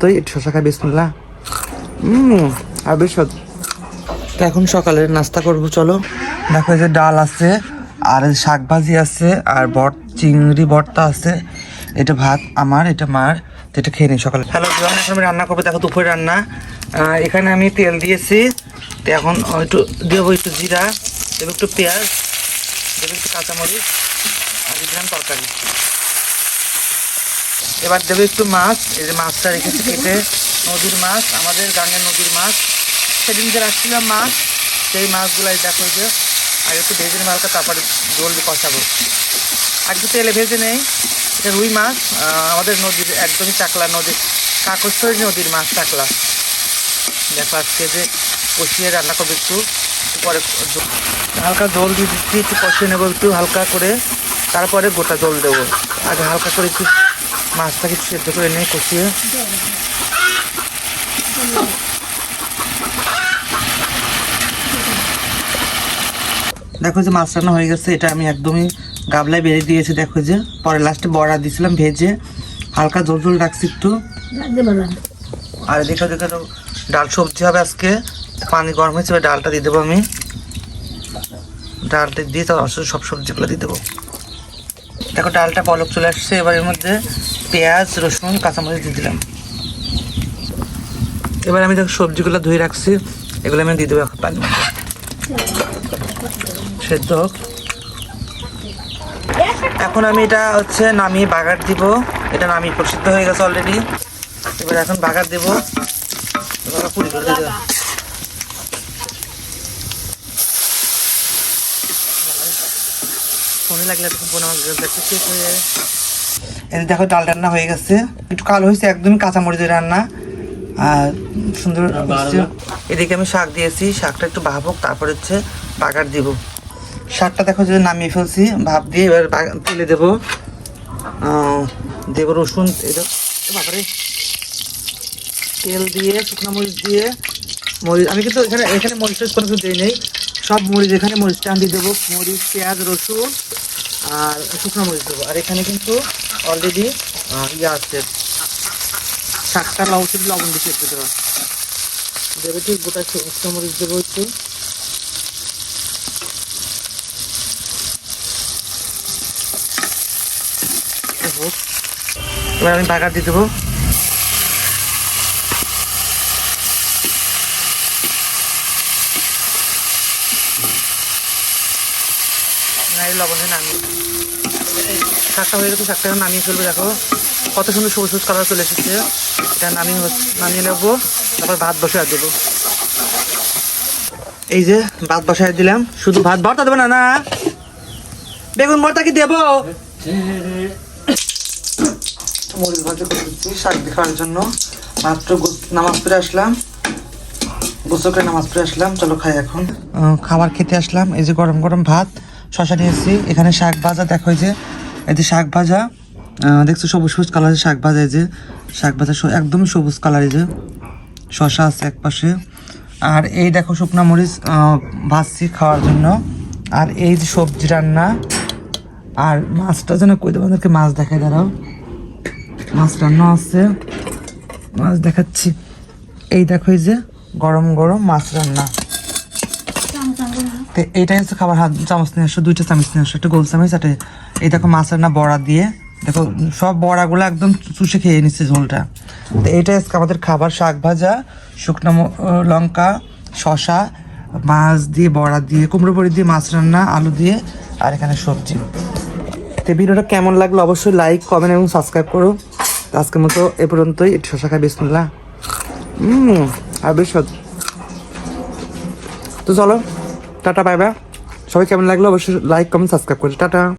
তো একটু শশা খাই বিসমুল্লাহ। হুম আর বেশ স্বাদ। তো এখন সকালের নাস্তা করব চলো। দেখো এই যে ডাল আছে আর শাক ভাজি আছে আর বট চিংড়ি ভর্তা আছে। এটা ভাত আমার এটা মার এটা খেয়ে নিই সকালে। হ্যালো এখন আমি রান্না করব দেখো দুপুরে রান্না। এখানে আমি তেল দিয়েছি তো এখন একটু দেবো একটু জিরা দেবো একটু পেঁয়াজ দেবো একটু কাঁচামরিচ আর দিলাম তরকারি। এবার দেবো একটু মাছ, এই যে মাছটা রেখেছি কেটে। নদীর মাছ, আমাদের গাঙ্গের নদীর মাছ। সেদিন যে রাখছিলাম মাছ, সেই মাছগুলাই দেখো যে, আর একটু ভেজে নেব হালকা তারপরে জল কষাবো। আর একটু তেলে ভেজে নেই, এটা রুই মাছ আমাদের নদীর একদমই চাকলা নদীর কাকশ্বরী নদীর মাছ চাকলা। দেখো আজকে যে কষিয়ে রান্না করব একটু পরে হালকা জল দিয়ে দিচ্ছি, একটু কষিয়ে নেব একটু হালকা করে, তারপরে গোটা জল দেবো। আগে হালকা করে একটু মাছটাকে সেদ্ধ করে নিয়ে কষিয়ে। দেখো যে মাছ রান্না হয়ে গেছে এটা আমি একদমই গাবলায় বেড়ে দিয়েছি দেখো যে। পরে লাস্টে বড়া দিয়েছিলাম ভেজে। হালকা জল জল রাখছি একটু। আর দেখো দেখো তো ডাল সবজি হবে আজকে। পানি গরম হয়েছে ডালটা দিয়ে দেবো আমি। ডালটা দিয়ে তার সব সবজিগুলো দিয়ে দেবো। দেখো, ডালটা পলক চলে আসছে। এবার এর মধ্যে পেঁয়াজ, রসুন, কাঁচামরিচ দিয়ে দিলাম। এবার আমি দেখো, সবজিগুলো ধুয়ে রাখছি। এগুলো আমি দিয়ে দেবো এখন মধ্যে। সেদ্ধ হোক। এখন আমি এটা হচ্ছে নামিয়ে বাগার দিব। এটা নামিয়ে প্রসিদ্ধ হয়ে গেছে অলরেডি এবার এখন বাগার দেব। করে দেবো। ফোনে লাগলে তখন আমাকে দেখতে শেষ হয়ে যায় এই দেখো ডাল রান্না হয়ে গেছে। একটু কালো হয়েছে একদমই কাঁচামরিচের রান্না। আর সুন্দর এদিকে আমি শাক দিয়েছি শাকটা একটু ভাবুক তারপর হচ্ছে বাগার দিব। শাকটা দেখো যে নামিয়ে ফেলছি ভাপ দিয়ে এবার তেলে দেবো। দেবো রসুন এটা বাবারে। তেল দিয়ে শুকনো মরিচ দিয়ে মরিচ আমি কিন্তু এখানে এখানে মরিচ কোনো কিছু দিই নেই। সব মরিচ এখানে মরিচটা আমি দিয়ে দেবো। মরিচ পেঁয়াজ রসুন। আর শুকনো মরিচ দেবো। আর এখানে কিন্তু অলরেডি ইয়ে আছে। শাকটা লবণ শুধু লবণ দিয়ে একটু দেবো দেবে ঠিক গোটা শুকনো মরিচ দেবো একটু। এবার আমি বাগার দিয়ে দেবো। না লবণে শাকটা হয়ে গেছে, শাকটা এখন নামিয়ে ফেলব, দেখো। কত সুন্দর সবুজ সবুজ কালার চলে এসেছে। এটা নামিয়ে নামিয়ে নেব, তারপর ভাত বসায় দেবো। এই যে ভাত বসায় দিলাম, শুধু ভাত ভর্তা দেবো না না। বেগুন ভর্তা কি দেবো? মরিচ ভাজা করে দিচ্ছি, শাক খাওয়ার জন্য। মাত্র নামাজ পড়ে আসলাম। গোসল করে নামাজ পড়ে আসলাম, চলো খাই এখন। খাবার খেতে আসলাম, এই যে গরম গরম ভাত। শশা নিয়েছি এখানে শাক ভাজা, দেখো যে, এই যে শাক ভাজা দেখছ সবুজ সবুজ কালারের শাক ভাজা, এই যে শাক ভাজা একদমই সবুজ কালার এই যে। শশা আছে এক পাশে। আর এই দেখো শুকনা মরিচ ভাজছি খাওয়ার জন্য। আর এই যে সবজি রান্না, আর মাছটা যেন কই তোমাদেরকে মাছ দেখায় দাঁড়াও। মাছ রান্না আছে। মাছ দেখাচ্ছি। এই দেখো এই যে গরম গরম মাছ রান্না। তো এইটাই হচ্ছে খাবার, হাত, চামচ নিয়ে আসো, দুইটা চামচ নিয়ে আসো, একটা গোল চামচ, একটা, এই দেখো মাছ রান্না বড়া দিয়ে, দেখো সব বড়াগুলো একদম চুষে খেয়ে নিচ্ছে ঝোলটা। তো এইটাই আজকে আমাদের খাবার, শাক ভাজা, শুকনো লঙ্কা শশা মাছ দিয়ে, বড়া দিয়ে, কুমড়ো বড়ি দিয়ে, মাছ রান্না, আলু দিয়ে, আর এখানে সবজি। তো ভিডিওটা কেমন লাগল অবশ্যই লাইক কমেন্ট এবং সাবস্ক্রাইব করো। আজকের মতো এ পর্যন্তই। শশা খাই বিসমুল্লাহ। আর বেশ তো চলো। Tata bye bye. সবাই কেমন লাগল? অবশ্যই লাইক কমেন্ট সাবস্ক্রাইব করে। টাটা।